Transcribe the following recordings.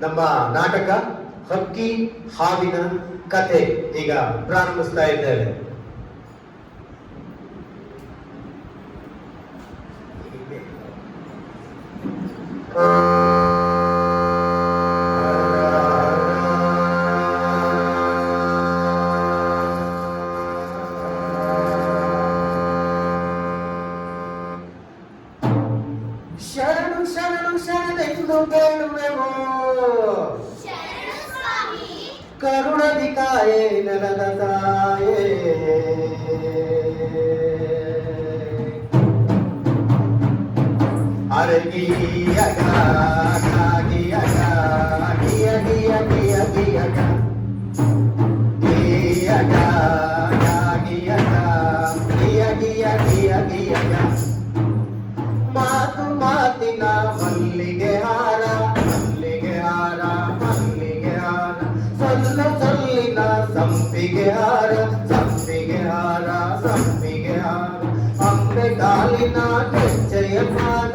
ನಮ್ಮ ನಾಟಕ ಹಕ್ಕಿ ಹಾವಿನ ಕತೆ ಈಗ ಪ್ರಾರಂಭಿಸ್ತಾ ಇದ್ದೇವೆ. பாடினான் ஜெயபான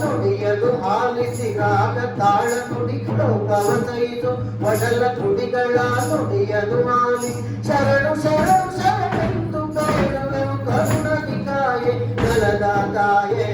ನುಡಿಯಲು ಆಲಿಸಿದಾಗ ತಾಳ ನುಡಿಗಳು ಕವತೈತು ಒಡಲ ತುಡಿಗಳ ನುಡಿಯಲು ಆಲಿ ಶರಣು ಶರಣು ಶರಣೆಂದು ಕಾಯಲು ಕರುಣದಿ ಕಾಯೆ ಕಲದ ಕಾಯೇ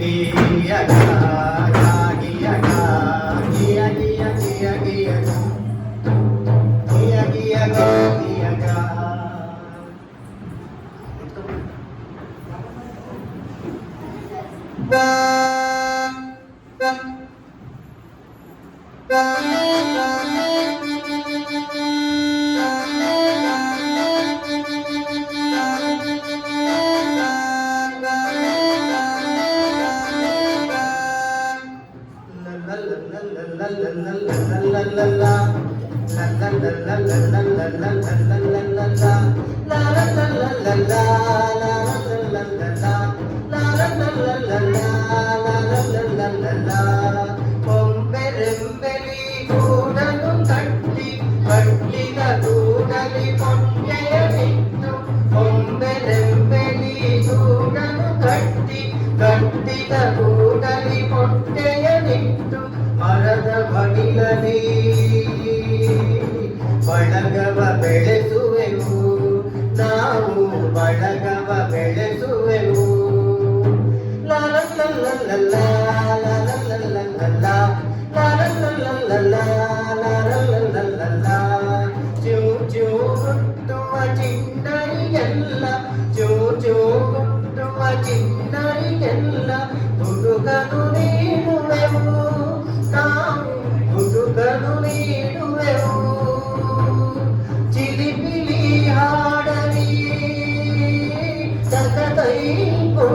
తీయగా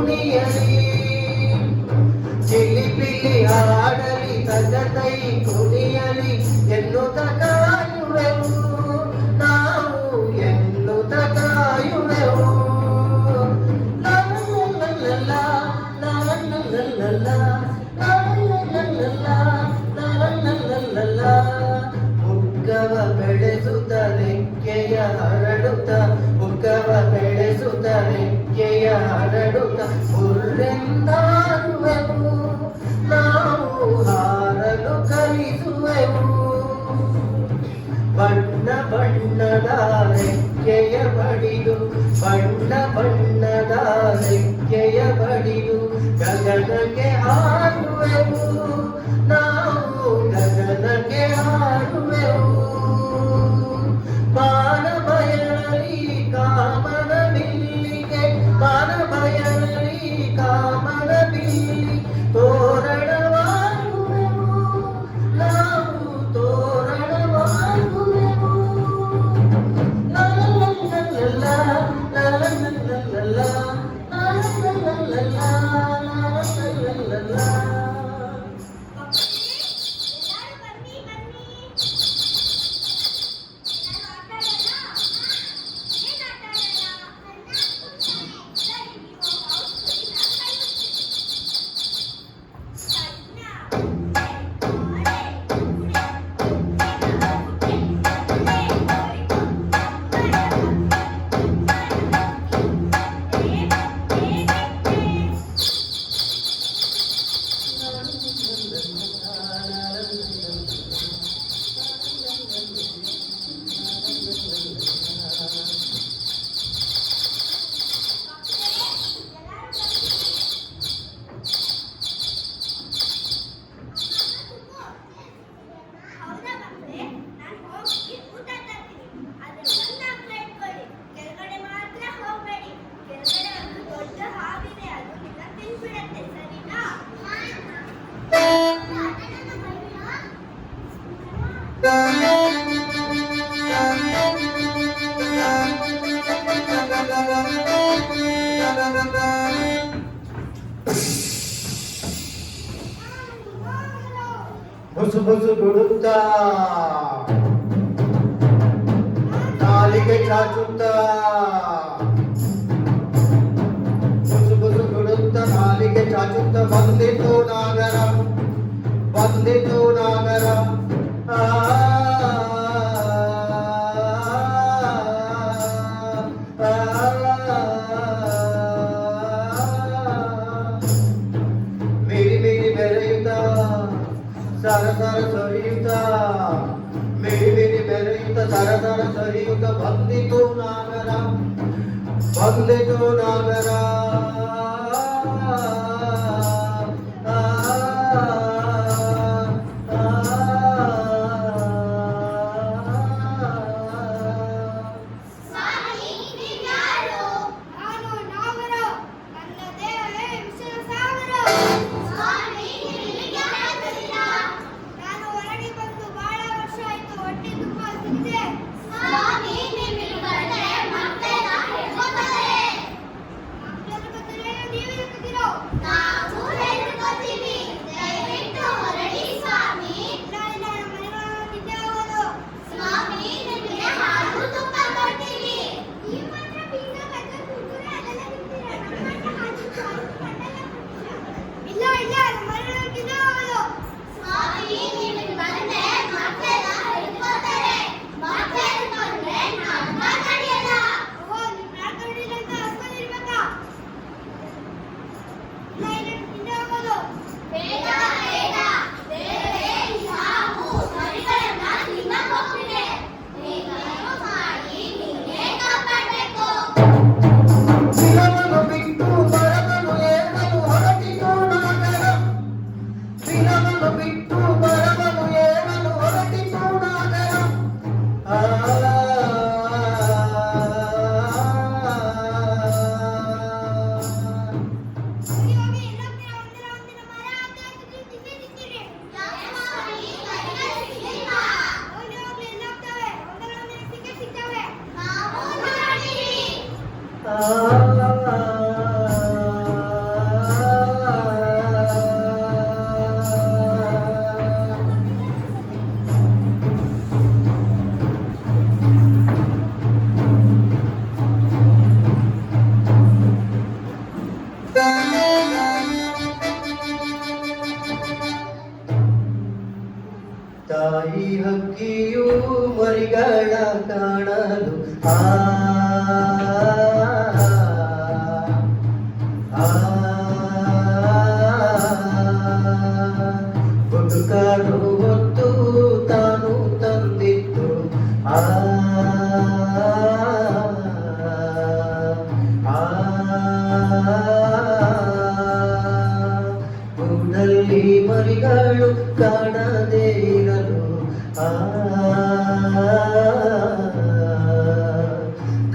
minha vida. ಪಡೆದು బుసు బుసు గుడుతా నాలిగై చాచుతా బుసు బుసు గుడుతా నాలిగై చాచుతా బందితో నాగరం బందితో నాగరం ఆ नागरा सरियुग भक्ति तो नागरा भक्ति तो नागरा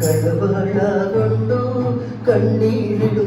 ಕಳವಳಗೊಂಡು ಕಣ್ಣೀರಿಡು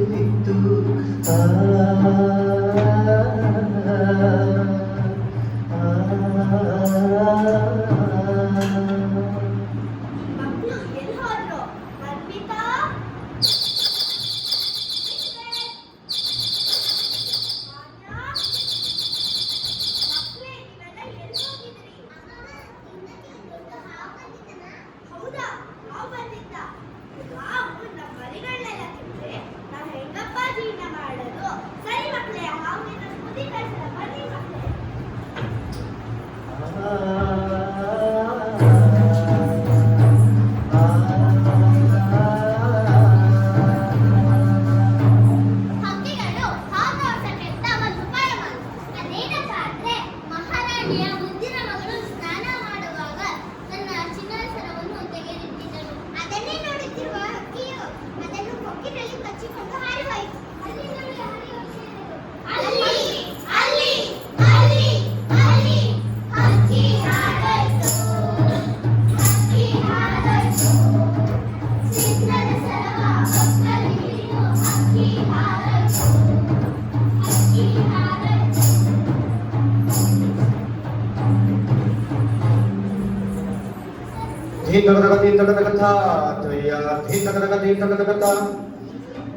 తగదగతా తయ్యా ధీ తగదగ ధీ తగదగతా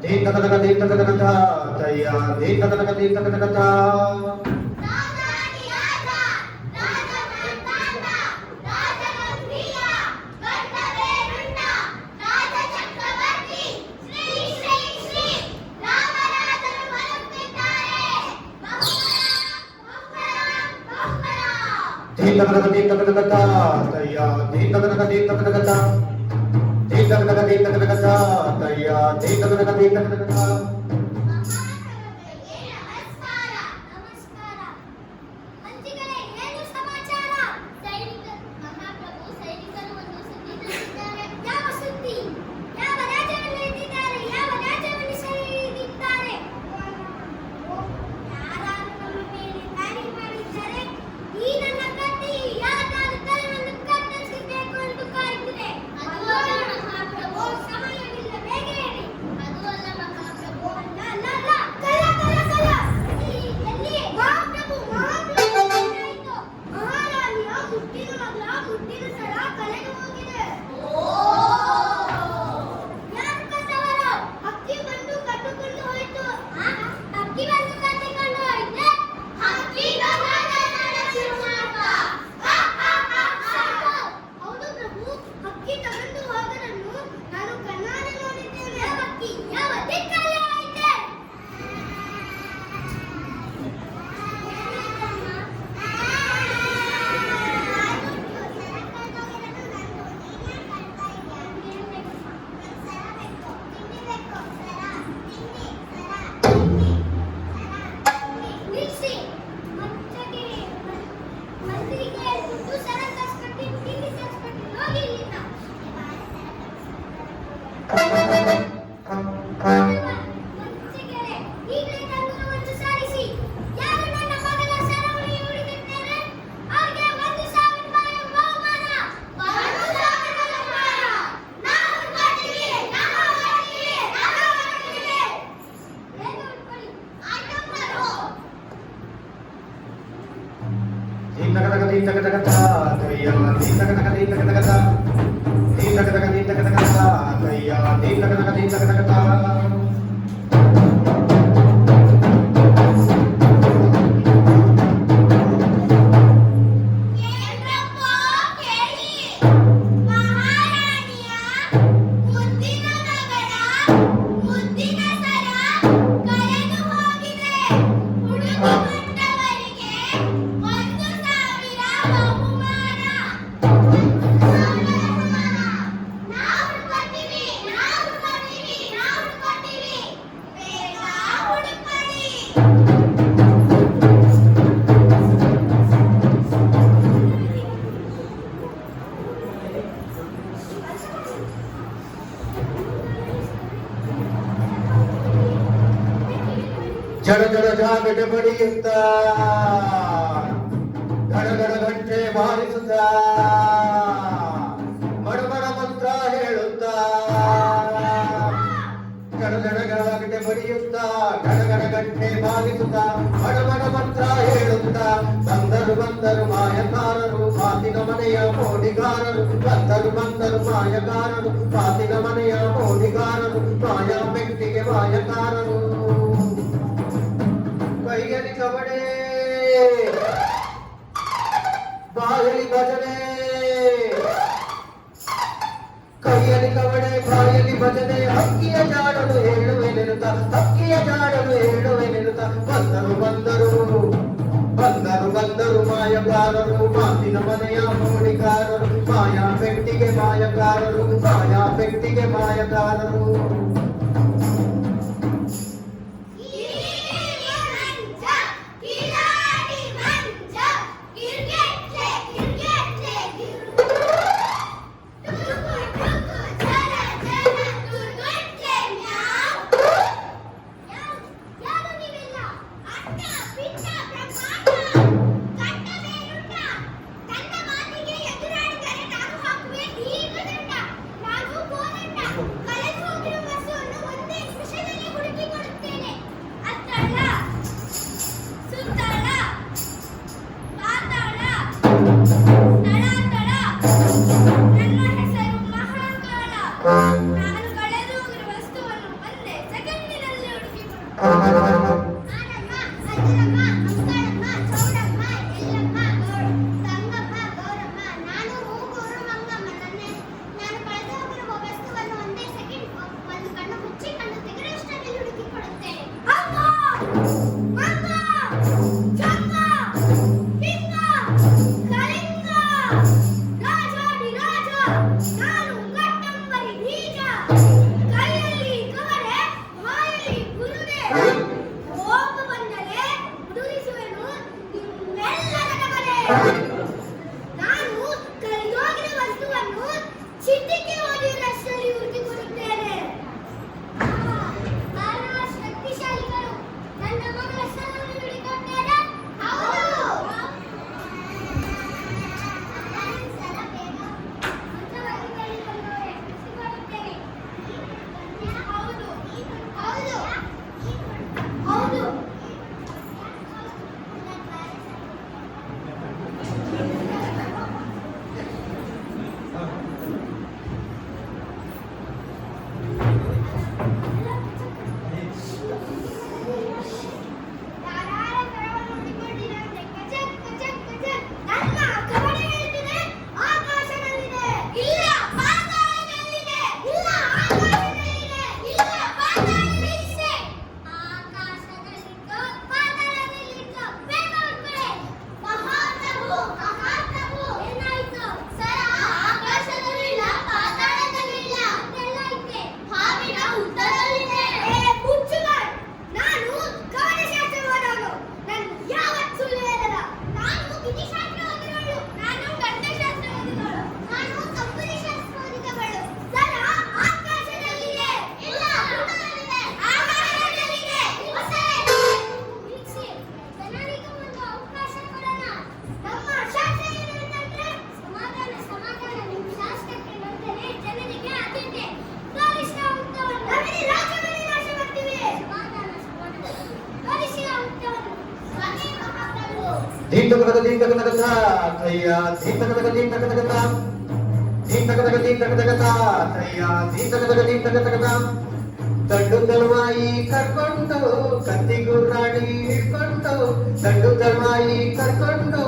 ధీ తగదగ ధీ తగదగతా తయ్యా ధీ తగదగ ధీ తగదగతా ధీ తగదగ ధీ తగదగతా తయ్యా ధీ తగదగ ధీ తగదగతా నీ కనక నీ కనక తాతయ్య నీ కనక నీ కనక ಗಣಗಣ ಗಣಗಡೆ ಬಡಿಯುತ್ತ ಗಣಗಣ ಗಂಟೆ ಬಾಗಿಸುತ್ತ ಬಡಬಡ ಮಂತ್ರ ಹೇಳುತ್ತ ಬಂದರು ಬಂದರು ಮಾಯಕಾರರು ಮಾತಿನ ಮನೆಯ ಮೋಡಿಗಾರರು ಬಂದರು ಬಂದರು ಮಾಯಗಾರರು ಮಾತಿನ ಮನೆಯ ಮೋಡಿಗಾರರು ಮಾಯಾ ಬೆಟ್ಟಿಗೆ ಮಾಯಕಾರರು ಕೈಯಲ್ಲಿ ಕಬಡೆ ಬಾಗಿಲಿ ಭಜನೆ ಕವಡೆ ಬಾಯಲ್ಲಿ ಬಜದೆ, ಹಕ್ಕಿಯ ಜಾಡಲು ಹೇಳುವೆನೆನುತ್ತ ಹಕ್ಕಿಯ ಜಾಡಲು ಹೇಳುವೆನೆನುತ್ತ ಬಂದರು ಬಂದರು ಬಂದರು ಬಂದರು ಮಾಯಕಾರರು ಮಾತಿನ ಮನೆಯ ಮೋಡಿಕಾರರು ಮಾಯಾ ಪೆಟ್ಟಿಗೆ ಮಾಯಕಾರರು ಮಾಯಾ ಪೆಟ್ಟಿಗೆ ಮಾಯಕಾರರು తయ్యా దీపకదగ దీపకదగత దీపకదగ దీపకదగత తయ్యా దీపకదగ దీపకదగత తంಡು ತರುವಾಯಿ ಕರ್ಕೊಂಡು ಕತ್ತಿಗುರ್ರಾಡಿ ಹಿಡ್ಕೊಂಡು ದಂಡು ತರುವಾಯಿ ಕರ್ಕೊಂಡು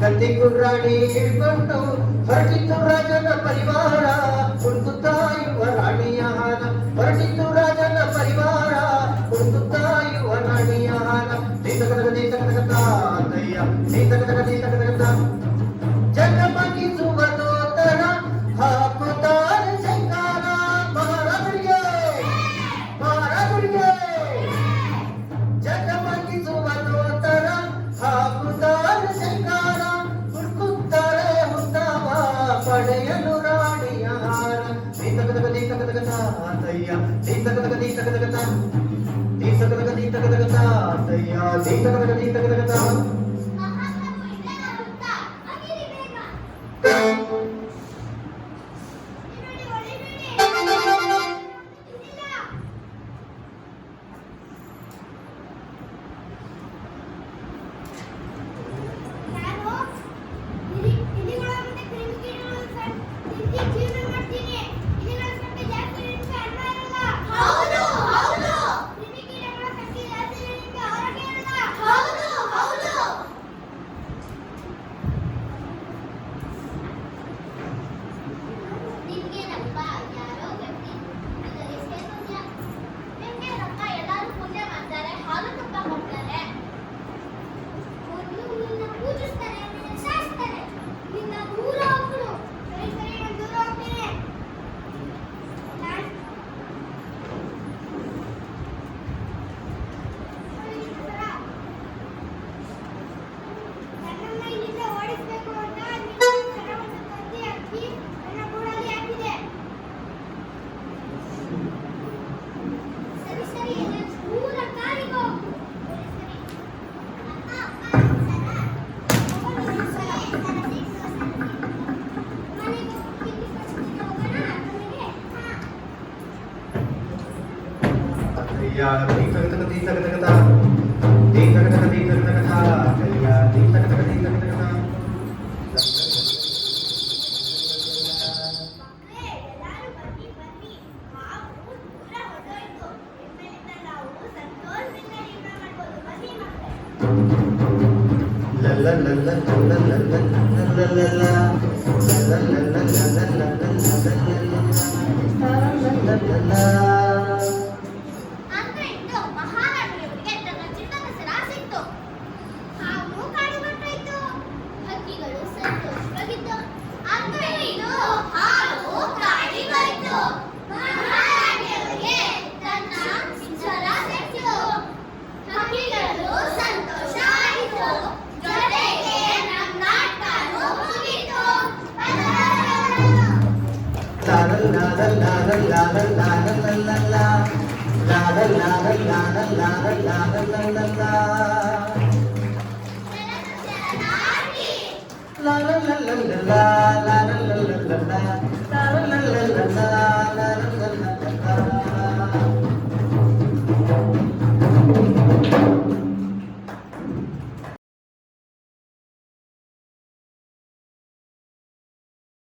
ಕತ್ತಿಗುರ್ರಾಡಿ ಹಿಡ್ಕೊಂಡು ಹೊರಟಿದ್ದು ರಾಜನ ಪರಿವಾರ ஆகவே